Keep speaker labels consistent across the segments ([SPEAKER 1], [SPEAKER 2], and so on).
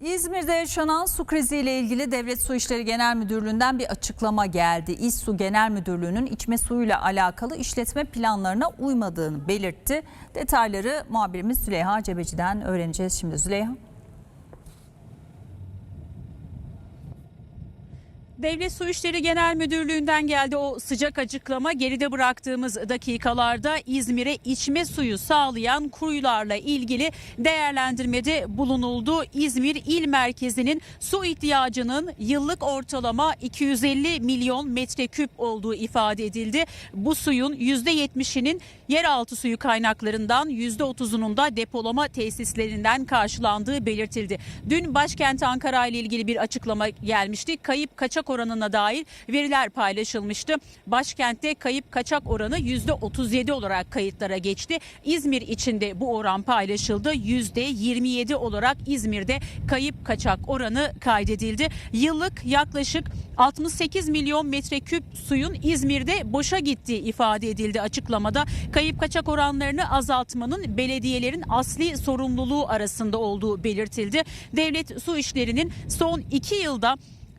[SPEAKER 1] İzmir'de yaşanan su kriziyle ilgili Devlet Su İşleri Genel Müdürlüğü'nden bir açıklama geldi. İSSU Genel Müdürlüğü'nün içme suyuyla alakalı işletme planlarına uymadığını belirtti. Detayları muhabirimiz Züleyha Cebeci'den öğreneceğiz şimdi. Züleyha.
[SPEAKER 2] Devlet Su İşleri Genel Müdürlüğü'nden geldi o sıcak açıklama. Geride bıraktığımız dakikalarda İzmir'e içme suyu sağlayan kuyularla ilgili değerlendirmede bulunuldu. İzmir il merkezinin su ihtiyacının yıllık ortalama 250 milyon metreküp olduğu ifade edildi. Bu suyun %70'inin yeraltı suyu kaynaklarından %30'unun da depolama tesislerinden karşılandığı belirtildi. Dün başkent Ankara ile ilgili bir açıklama gelmişti. Kayıp kaçak oranına dair veriler paylaşılmıştı. Başkentte kayıp kaçak oranı %37 olarak kayıtlara geçti. İzmir içinde bu oran paylaşıldı. %27 olarak İzmir'de kayıp kaçak oranı kaydedildi. Yıllık yaklaşık 68 milyon metreküp suyun İzmir'de boşa gittiği ifade edildi açıklamada. Kayıp kaçak oranlarını azaltmanın belediyelerin asli sorumluluğu arasında olduğu belirtildi. Devlet Su İşleri'nin son iki yılda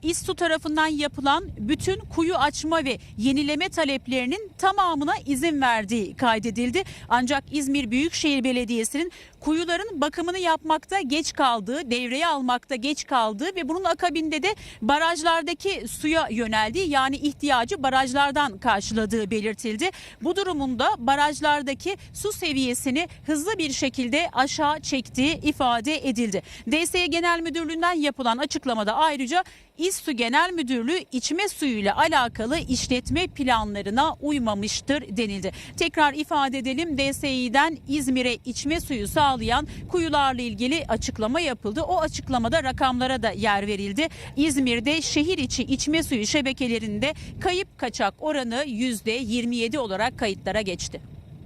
[SPEAKER 2] İSTU tarafından yapılan bütün kuyu açma ve yenileme taleplerinin tamamına izin verdiği kaydedildi. Ancak İzmir Büyükşehir Belediyesi'nin kuyuların bakımını yapmakta geç kaldığı, devreye almakta geç kaldığı ve bunun akabinde de barajlardaki suya yöneldi. Yani ihtiyacı barajlardan karşıladığı belirtildi. Bu durumunda barajlardaki su seviyesini hızlı bir şekilde aşağı çektiği ifade edildi. DSE Genel Müdürlüğü'nden yapılan açıklamada ayrıca İSSU Genel Müdürlüğü içme suyuyla alakalı işletme planlarına uymamıştır denildi. Tekrar ifade edelim DSİ'den İzmir'e içme suyu sağlayan kuyularla ilgili açıklama yapıldı. O açıklamada rakamlara da yer verildi. İzmir'de şehir içi içme suyu şebekelerinde kayıp kaçak oranı %27 olarak kayıtlara geçti.